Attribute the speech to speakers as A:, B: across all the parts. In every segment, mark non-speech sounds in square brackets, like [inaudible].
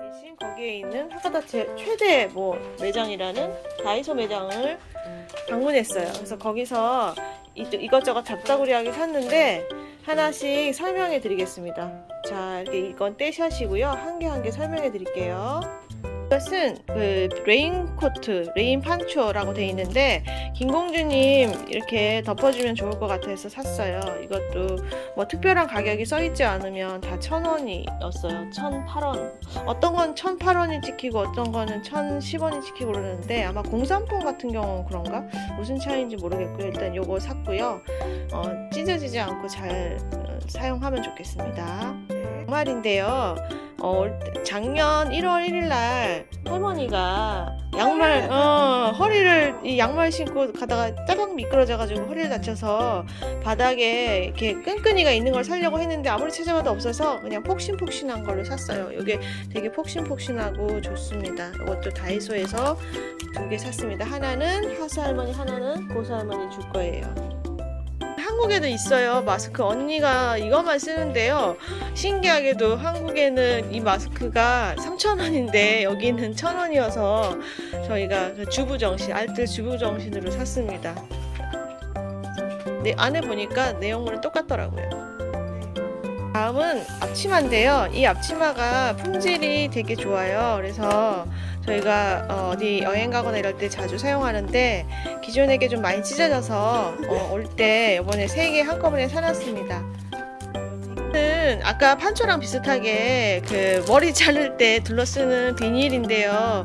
A: 대신 거기에 있는 하가다 제 최대 뭐 매장이라는 다이소 매장을 방문했어요. 그래서 거기서 이- 이것저것 잡다구리하게 샀는데 하나씩 설명해 드리겠습니다. 자, 이렇게 이건 떼샷이고요. 한 개 한 개 설명해 드릴게요. 이것은 그 레인코트, 레인 판초라고 돼 있는데 김공주님 이렇게 덮어주면 좋을 것 같아서 샀어요. 이것도 뭐 특별한 가격이 써 있지 않으면 다 천 원이었어요. 천 팔 원. 어떤 건 천 팔 원이 찍히고 어떤 거는 천 십 원이 찍히고 그러는데 아마 공산품 같은 경우는 그런가? 무슨 차이인지 모르겠고요. 일단 요거 샀고요. 어, 찢어지지 않고 잘 어, 사용하면 좋겠습니다. 양말인데요. 어, 작년 1월 1일 날 할머니가 양말 어, 허리를 이 양말 신고 가다가 짜박 미끄러져 가지고 허리를 다쳐서 바닥에 이렇게 끈끈이가 있는 걸 사려고 했는데 아무리 찾아봐도 없어서 그냥 폭신폭신한 걸로 샀어요. 이게 되게 폭신폭신하고 좋습니다. 이것도 다이소에서 두 개 샀습니다. 하나는 하수 할머니, 하나는 고수 할머니 줄 거예요. 한국에도 있어요. 마스크 언니가 이것만 쓰는데요. 신기하게도 한국에는 이 마스크가 3,000원인데 여기는 1,000원이어서 저희가 그 주부 정신, 알뜰 주부 정신으로 샀습니다. 네, 안에 보니까 내용물은 똑같더라고요. 다음은 앞치마인데요. 이 앞치마가 품질이 되게 좋아요. 그래서 저희가 어, 디 여행 가거나 이럴 때 자주 사용하는데 기존에 게 좀 많이 찢어져서 어, 올때 이번에 세 개 한꺼번에 사놨습니다. 는 아까 판초랑 비슷하게 그 머리 [laughs] 자를 때 둘러쓰는 비닐인데요.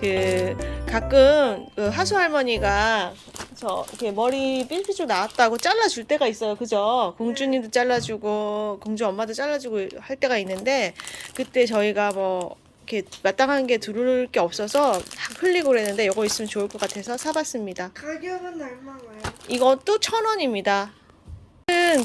A: 그 가끔 그 하수 할머니가 저 이렇게 머리 삘삐쭉 나왔다고 잘라줄 때가 있어요. 그죠? 공주님도 잘라주고 공주 엄마도 잘라주고 할 때가 있는데 그때 저희가 뭐 이렇게 마땅한 게 두를 게 없어서 다 흘리고 그랬는데 이거 있으면 좋을 것 같아서 사봤습니다.
B: 가격은 얼마나요?
A: 이것도 천 원입니다.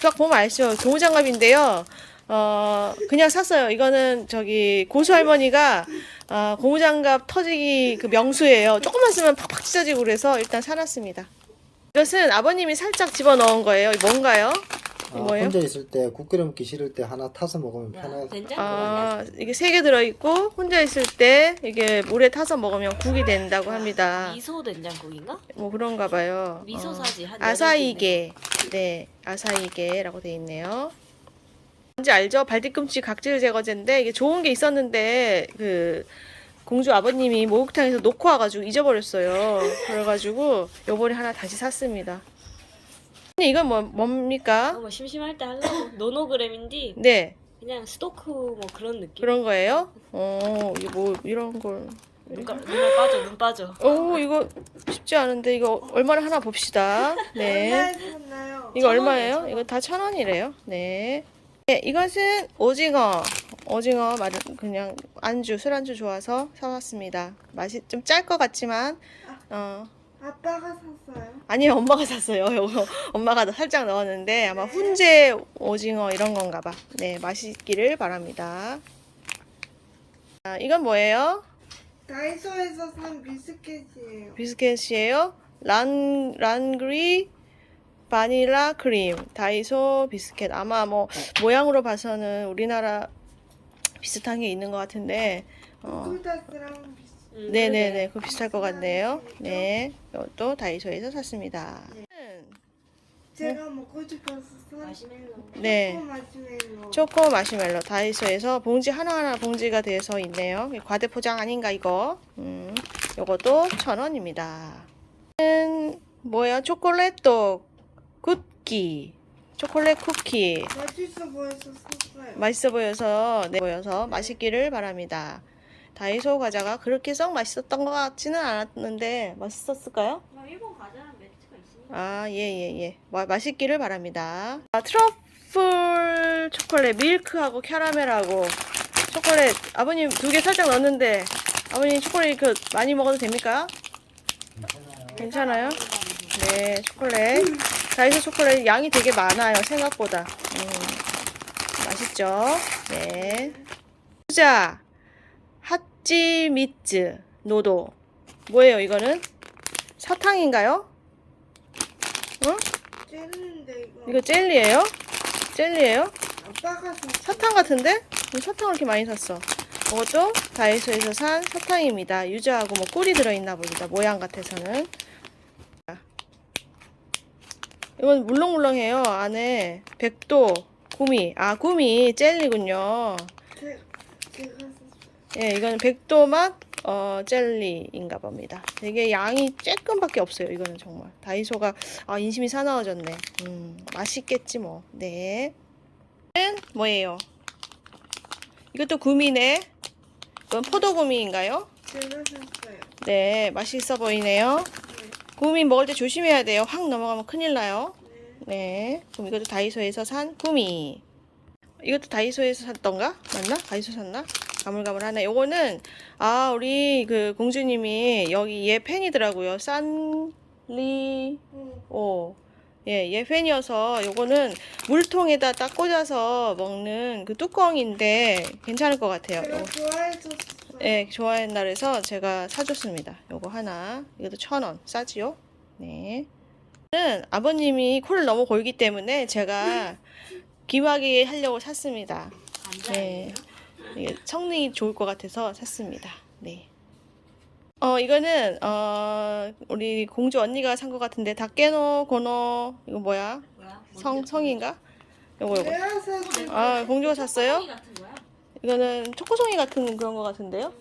A: 딱 보면 알죠. 고무장갑인데요. 어, 그냥 샀어요. 이거는 저기 고수 할머니가 어, 고무장갑 터지기 그 명수예요. 조금만 쓰면 팍팍 찢어지고 그래서 일단 사놨습니다. 이것은 아버님이 살짝 집어 넣은 거예요. 뭔가요?
C: 아,
A: 뭐예요?
C: 혼자 있을 때 국기름 먹기 싫을 때 하나 타서 먹으면 편하.
D: 된장
A: 아, 이게 세 개 들어있고 혼자 있을 때 이게 물에 타서 먹으면 국이 된다고 합니다.
D: 미소 된장국인가?
A: 뭐 그런가 봐요.
D: 미소
A: 어.
D: 사지 한
A: 아사이게. 네, 아사이게라고 돼 있네요. 뭔지 알죠? 발뒤꿈치 각질 제거제인데 이게 좋은 게 있었는데 그 공주 아버님이 목욕탕에서 놓고 와가지고 잊어버렸어요. 그래가지고 요번에 하나 다시 샀습니다. 근데 이건 뭐 뭡니까?
D: 뭐 심심할 때 하려고 [coughs] 노노그램인데
A: 네,
D: 그냥 스토크 뭐 그런 느낌.
A: 그런 거예요. 어, 이거 뭐 이런 걸.
D: 눈, 가- 눈알 빠져 눈 빠져.
A: 오, 이거 쉽지 않은데 이거 얼마나 하나 봅시다. 네. [laughs] 이거
D: 천
A: 얼마예요? 이거 다 천 원이래요. 네. 네, 이것은 오징어. 오징어 마른 그냥 안주 술안주 좋아서 사왔습니다. 맛이 좀 짤 것 같지만 어
B: 아빠가 샀어요.
A: 아니요 엄마가 샀어요. 이거 [laughs] 엄마가 살짝 넣었는데 아마 훈제 오징어 이런 건가 봐. 네 맛있기를 바랍니다. 아, 이건 뭐예요?
B: 다이소에서 산 비스켓이에요.
A: 비스켓이에요. 란 란그리 바닐라 크림 다이소 비스켓 아마 뭐 모양으로 봐서는 우리나라 비슷한 게 있는 것 같은데 어.
D: 음,
A: 네네네. 그거 비슷할 것 같네요. 네. 이것도 다이소에서 샀습니다.
B: 제가 먹고 싶어서 산
D: 마시멜로.
A: 네.
B: 초코 마시멜로.
A: 초코 마시멜로 다이소에서 봉지 하나하나 봉지가 돼서 있네요. 과대 포장 아닌가 이거? 음 요것도 천 원입니다. 음, 뭐야 초콜릿도 쿠키. 초콜릿 쿠키.
B: 맛있어 보여서 샀어요.
A: 맛있어 보여서 네 보여서 맛있기를 바랍니다. 다이소 과자가 그렇게 썩 맛있었던 것 같지는 않았는데 맛있었을까요?
D: 뭐 일본 과자랑 매치가 있으니까.
A: 아 예 예 예. 마- 맛있기를 바랍니다. 아, 트러플 초콜릿 밀크하고 캐러멜하고 초콜릿 아버님 두 개 살짝 넣었는데 아버님 초콜릿 그 많이 먹어도 됩니까? 괜찮아요? 네 초콜릿 다이소 초콜릿 양이 되게 많아요 생각보다. 음, 맛있죠? 네. 핫 찌미츠 노도 뭐예요 이거는 사탕인가요? 어?
B: 젤리인데 이거.
A: 이거 젤리예요? 젤리예요?
B: 아빠가.
A: 사탕 같은데? 왜 사탕을 이렇게 많이 샀어? 이것도 다이소에서 산 사탕입니다. 유자하고 뭐 꿀이 들어있나 봅니다. 모양 같아서는. 이건 물렁물렁해요. 안에 백도, 구미. 아, 구미 젤리군요.
B: 제, 제가.
A: 예, 이거는 백도 맛 어, 젤리인가 봅니다. 되게 양이 쬐끔밖에 없어요. 이거는 정말. 다이소가 아, 인심이 사나워졌네. 음, 맛있겠지 뭐. 네. 는 뭐예요? 이것도 구미네. 이건 포도구미인가요? 네, 맛있어 보이네요. 구미 먹을 때 조심해야 돼요. 확 넘어가면 큰일 나요.
B: 네.
A: 네. 그럼 이것도 다이소에서 산 구미. 이것도 다이소에서 샀던가? 맞나? 다이소 샀나? 가물가물하네. 요거는 아 우리 그 공주님이 여기 얘 팬이더라고요. 산리
B: 응.
A: 오. 예, 얘 팬이어서 요거는 물통에다 딱 꽂아서 먹는 그 뚜껑인데 괜찮을 것 같아요.
B: 제가. 좋아해줬어요.
A: 네, 좋아했나 그래서 제가 사줬습니다. 요거 하나. 이것도 천 원. 싸지요? 네. 는 아버님이 코를 너무 골기 때문에 제가 [laughs] 기막이 하려고 샀습니다. 네. 성능이 좋을 것 같아서 샀습니다. 네. 어, 이거는, 어, 우리 공주 언니가 산 것 같은데, 다케노, 고노, 이거 뭐야?
D: 뭐야?
A: 성, 성인가? 요거, 요거. 아, 공주가 샀어요? 이거는 초코송이 같은 그런 것 같은데요?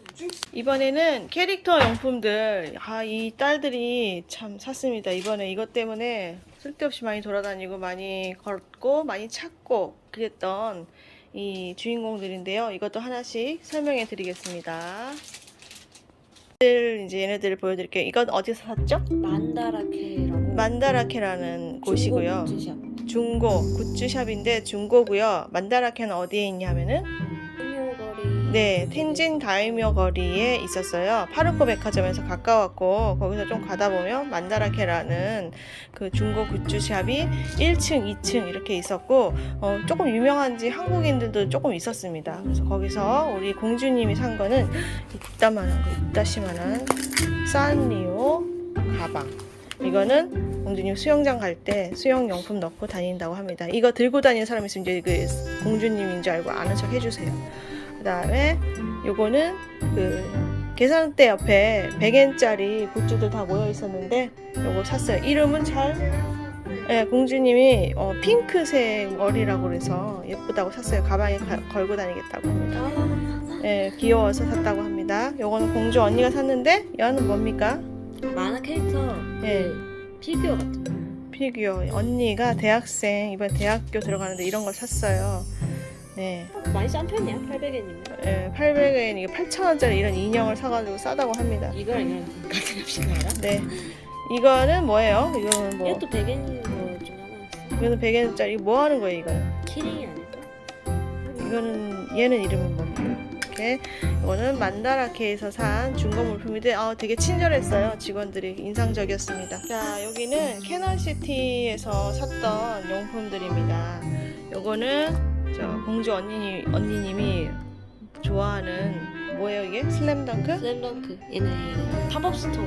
A: 이번에는 캐릭터 용품들 아 이 딸들이 참 샀습니다 이번에 이것 때문에 쓸데없이 많이 돌아다니고 많이 걷고 많이 찾고 그랬던 이 주인공들인데요 이것도 하나씩 설명해 드리겠습니다 이제 얘네들을 보여드릴게요 이건 어디서 샀죠?
D: 만다라케라고.
A: 만다라케라는 곳이고요 중고 굿즈샵인데 중고고요 만다라케는 어디에 있냐면은. 네, 텐진 다이묘 거리에 있었어요. 파르코 백화점에서 가까웠고 거기서 좀 가다 보면 만다라케라는 그 중고 굿즈샵이 1층, 2층 이렇게 있었고 어, 조금 유명한지 한국인들도 조금 있었습니다. 그래서 거기서 우리 공주님이 산 거는 이따만한 거, 이따시만한 산리오 가방. 이거는 공주님 수영장 갈 때 수영 용품 넣고 다닌다고 합니다. 이거 들고 다니는 사람 있으면 이제 그 공주님인 줄 알고 아는 척 해주세요. 그 다음에 요거는 그 계산대 옆에 100엔짜리 굿즈들 다 모여 있었는데 요거 샀어요. 이름은 잘. 예, 공주님이 어, 핑크색 머리라고 그래서 예쁘다고 샀어요. 가방에 가- 걸고 다니겠다고 합니다.
D: 아,
A: 예, 귀여워서 샀다고 합니다. 요거는 공주 언니가 샀는데 얘는 뭡니까?
D: 만화 캐릭터.
A: 예.
D: 그 피규어 같은 거.
A: 피규어. 언니가 대학생 이번 대학교 들어가는데 이런 걸 샀어요. 네.
D: 많이 싼 편이야. 800엔이면.
A: 예, 800엔 이게 8,000원짜리 이런 인형을 사가지고 싸다고 합니다.
D: 이거랑 이거랑 같은 값인가 알아?
A: 네. 이거는 뭐예요? 이거는 뭐
D: 이것도 100엔인 거중 하나였어.
A: 이거는 100엔짜리 뭐 하는 거예요, 이거는?
D: 키링이 아닐까?
A: 이거는 얘는 이름은 뭡니까? 이렇게 이거는 만다라케에서 산 중고 물품인데 아 되게 친절했어요. 직원들이 인상적이었습니다. 자, 여기는 캐널시티에서 샀던 용품들입니다. 요거는 저 공주 언니 언니님이 좋아하는 뭐예요, 이게? 슬램덩크?
D: 슬램덩크. 얘네 팝업 스토어.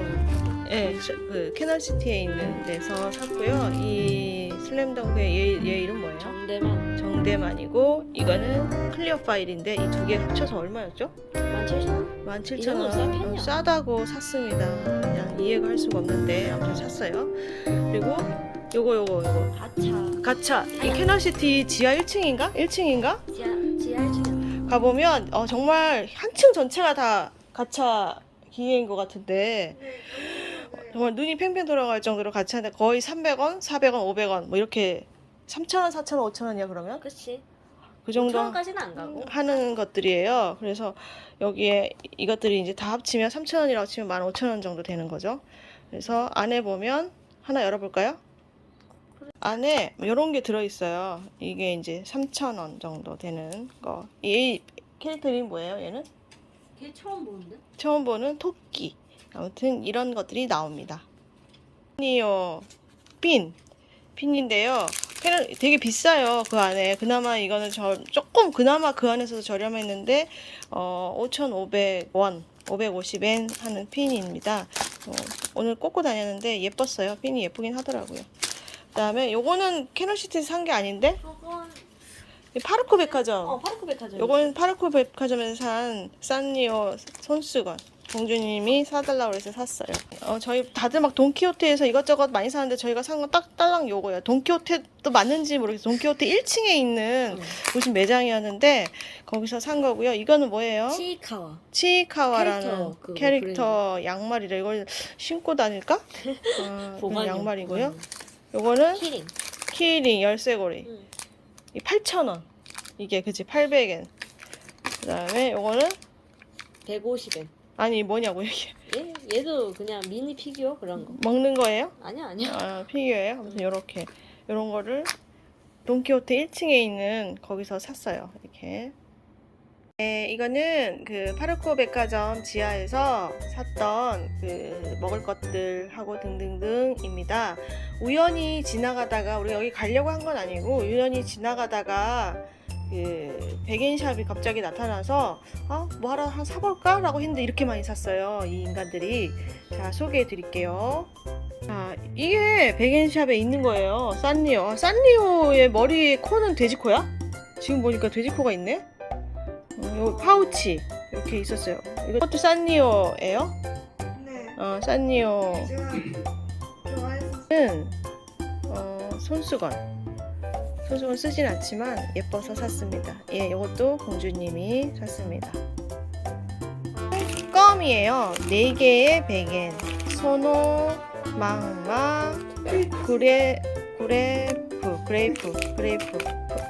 A: 네, 저- 그 캐널시티에 있는 데서 샀고요. 이 슬램덩크의 얘, 얘 이름 뭐예요?
D: 정대만
A: 정대만이고 이거는 클리어 파일인데 이 두 개 합쳐서 얼마였죠?
D: 17,000원?
A: 17,000원
D: 싼 편이야.
A: 싸다고 샀습니다. 그냥 이해가 할 수가 없는데 아무튼 샀어요. 그리고 요거 요거 요거
D: 가차.
A: 가차 이 캐널시티 지하 1층인가? 1층인가?
D: 지하, 지하 1층이야.
A: 가보면 어, 정말 한층 전체가 다 가차 기계인 것 같은데
B: 네.
A: 정말 눈이 팽팽 돌아갈 정도로 가차인데 거의 300원, 400원, 500원 뭐 이렇게 3,000원, 4,000원, 5,000원이야 그러면?
D: 그치?
A: 그 정도
D: 5천원까지는 안 가고.
A: 하는 것들이에요. 그래서 여기에 이것들이 이제 다 합치면 3,000원이라고 치면 15,000원 정도 되는 거죠. 그래서 안에 보면 하나 열어볼까요? 안에 이런 게 들어있어요. 이게 이제 3,000원 정도 되는 거. 이 캐릭터 이름이 뭐예요, 얘는?
D: 걔 처음 보는데?
A: 처음 보는 토끼. 아무튼 이런 것들이 나옵니다. 핀이요. 핀. 핀인데요. 되게 비싸요. 그 안에. 그나마 이거는 저, 조금 그나마 그 안에서도 저렴했는데 어, 5,500원, 550엔 하는 핀입니다. 어, 오늘 꽂고 다녔는데 예뻤어요. 핀이 예쁘긴 하더라고요. 그다음에 요거는 캐널시티에서 산 게 아닌데
D: 저건
A: 이 파르코 백화점.
D: 어 파르크 백화점.
A: 요건 파르코 백화점에서 산 산리오 손수건. 공주님이 사달라고 해서 샀어요. 어, 저희 다들 막 돈키호테에서 이것저것 많이 사는데 저희가 산 건 딱 딸랑 요거예요. 돈키호테도 맞는지 모르겠어요. 돈키호테 1층에 있는
D: 음.
A: 무슨 매장이었는데 거기서 산 거고요. 이거는 뭐예요?
D: 치카와.
A: 치카와라는
D: 캐릭터, 그거
A: 캐릭터 양말이래. 이걸 신고 다닐까? [laughs] 어,
D: 보관용.
A: 양말이고요.
D: 음.
A: 요거는
D: 키링.
A: 키링 열쇠고리.
D: 응.
A: 이 8,000원. 이게 그치 800엔. 그다음에 요거는
D: 150엔.
A: 아니 뭐냐고 이게
D: 얘 얘도 그냥 미니 피규어 그런 거.
A: 먹는 거예요?
D: 아니야 아니야.
A: 아, 피규어예요. 아무튼 요렇게 요런 거를 돈키호테 1층에 있는 거기서 샀어요. 이렇게. 네, 이거는 그 파르코 백화점 지하에서 샀던 그 먹을 것들하고 등등등입니다. 우연히 지나가다가 우리 여기 가려고 한 건 아니고 우연히 지나가다가 그 백엔샵이 갑자기 나타나서 어, 뭐 하나 한 사볼까 라고 했는데 이렇게 많이 샀어요. 이 인간들이. 자, 소개해 드릴게요. 자, 이게 백엔샵에 있는 거예요. 산리오. 아, 산리오의 머리 코는 돼지코야? 지금 보니까 돼지코가 있네? 어, 요 파우치 이렇게 있었어요. 이것도 산리오예요?
B: 네.
A: 어,
B: 제가 좋아해서
A: 어, 손수건. 손수건 쓰진 않지만 예뻐서 샀습니다. 예, 이것도 공주님이 샀습니다. 껌이에요. 4개의 백엔. 소노, 망마, 그레, 그레프, 그레이프, 그레이프,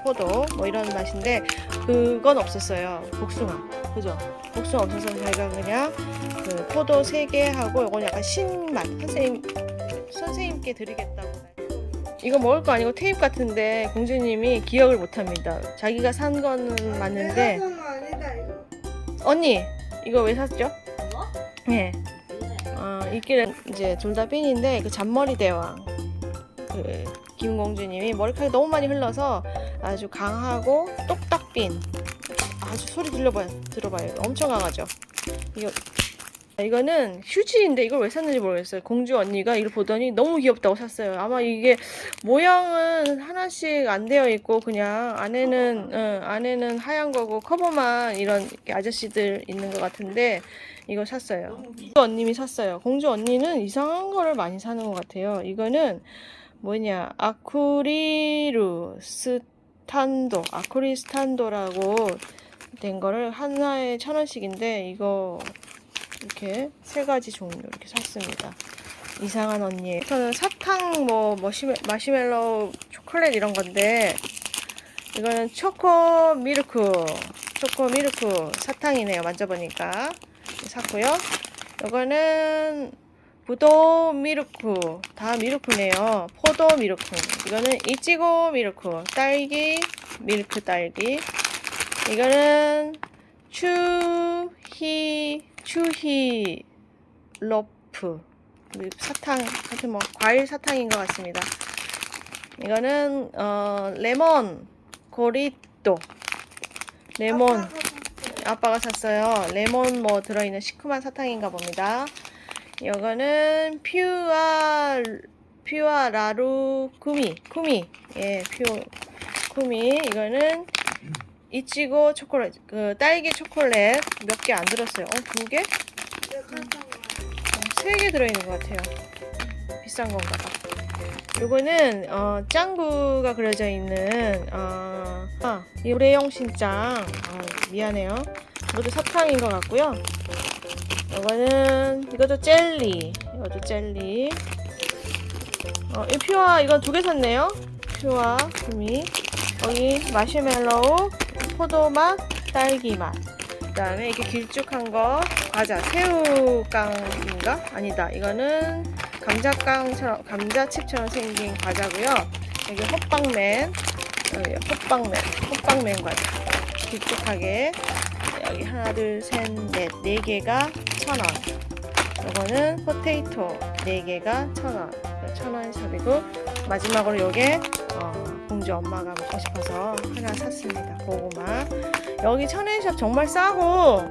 A: 포도 뭐 이런 맛인데 그건 없었어요. 복숭아. 그죠? 복숭아 없어서 저희가 그냥 그 포도 3개 하고 이건 약간 신맛. 선생님 선생님께 드리겠다고. 이거 먹을 거 아니고 테이프 같은데 공주님이 기억을 못 합니다. 자기가 산 거는 맞는데
B: 아니다 이거.
A: 언니 이거 왜 샀죠?
D: 뭐?
A: 예.
D: 맨날.
A: 어, 이끼는 이제 둘 다 핀인데 그 잔머리 대왕 그 김공주님이 머리카락이 너무 많이 흘러서 아주 강하고 똑딱 핀. 아주 소리 들려봐요 들어봐요. 엄청 강하죠? 이거 이거는 휴지인데 이걸 왜 샀는지 모르겠어요. 공주 언니가 이걸 보더니 너무 귀엽다고 샀어요. 아마 이게 모양은 하나씩 안 되어 있고 그냥 안에는 응, 안에는 하얀 거고 커버만 이런 아저씨들 있는 것 같은데 이거 샀어요. 공주 언님이 샀어요. 공주 언니는 이상한 거를 많이 사는 것 같아요. 이거는 뭐냐 아쿠리루 스 탄도 아쿠리 스탄도라고 된 거를 하나에 천 원씩인데 이거 이렇게 세 가지 종류 이렇게 샀습니다. 이상한 언니예요. 저는 사탕 뭐 머시멜, 마시멜로우 초콜릿 이런 건데 이거는 초코 미르크 초코 미르크 사탕이네요. 만져보니까 샀고요. 이거는 부도 미르쿠 다 미르쿠네요. 포도 미르쿠 이거는 이치고 미르쿠 딸기 밀크 딸기 이거는 추히 추히 러프 사탕 하여튼 뭐 과일 사탕인 것 같습니다. 이거는 어, 레몬 고리또 레몬
B: 아빠가 샀어요.
A: 레몬 뭐 들어있는 시큼한 사탕인가 봅니다. 이거는 퓨아 퓨아 라루 쿠미 쿠미 예 퓨 쿠미 이거는 이치고 초콜릿 그 딸기 초콜릿 몇 개 안 들었어요. 어두 개? 세 개 들어있는 것 같아요. 비싼 건가 봐. 요거는 어, 짱구가 그려져 있는 어, 아, 요래용 신짱 아, 미안해요. 이것도 사탕인 것 같고요. 이거는 이것도 젤리. 이것도 젤리. 어, 이 퓨어 이건 두 개 샀네요. 퓨어 구미. 여기 마시멜로우 포도맛 딸기 맛. 그 다음에 이렇게 길쭉한 거 과자 새우깡인가? 아니다. 이거는 감자깡처럼 감자칩처럼 생긴 과자고요. 여기 호빵맨. 여기 호빵맨. 호빵맨 과자. 길쭉하게. 여기 하나 둘 셋 넷 네 개가 천원 이거는 포테이토 네 개가 천원 천원 샵이고 마지막으로 요게 어, 공주 엄마가 먹고 싶어서 하나 샀습니다 고구마 여기 천엔샵 정말 싸고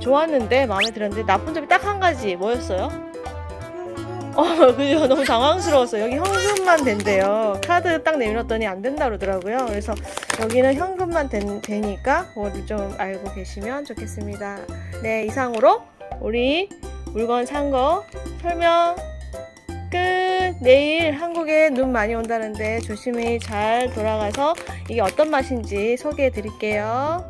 A: 좋았는데 마음에 들었는데 나쁜 점이 딱 한 가지 뭐였어요? 어, 그죠. 너무 당황스러웠어요. 여기 현금만 된대요. 카드 딱 내밀었더니 안 된다 그러더라고요. 그래서 여기는 현금만 된, 되니까 그거를 좀 알고 계시면 좋겠습니다. 네, 이상으로 우리 물건 산 거 설명 끝. 내일 한국에 눈 많이 온다는데 조심히 잘 돌아가서 이게 어떤 맛인지 소개해 드릴게요.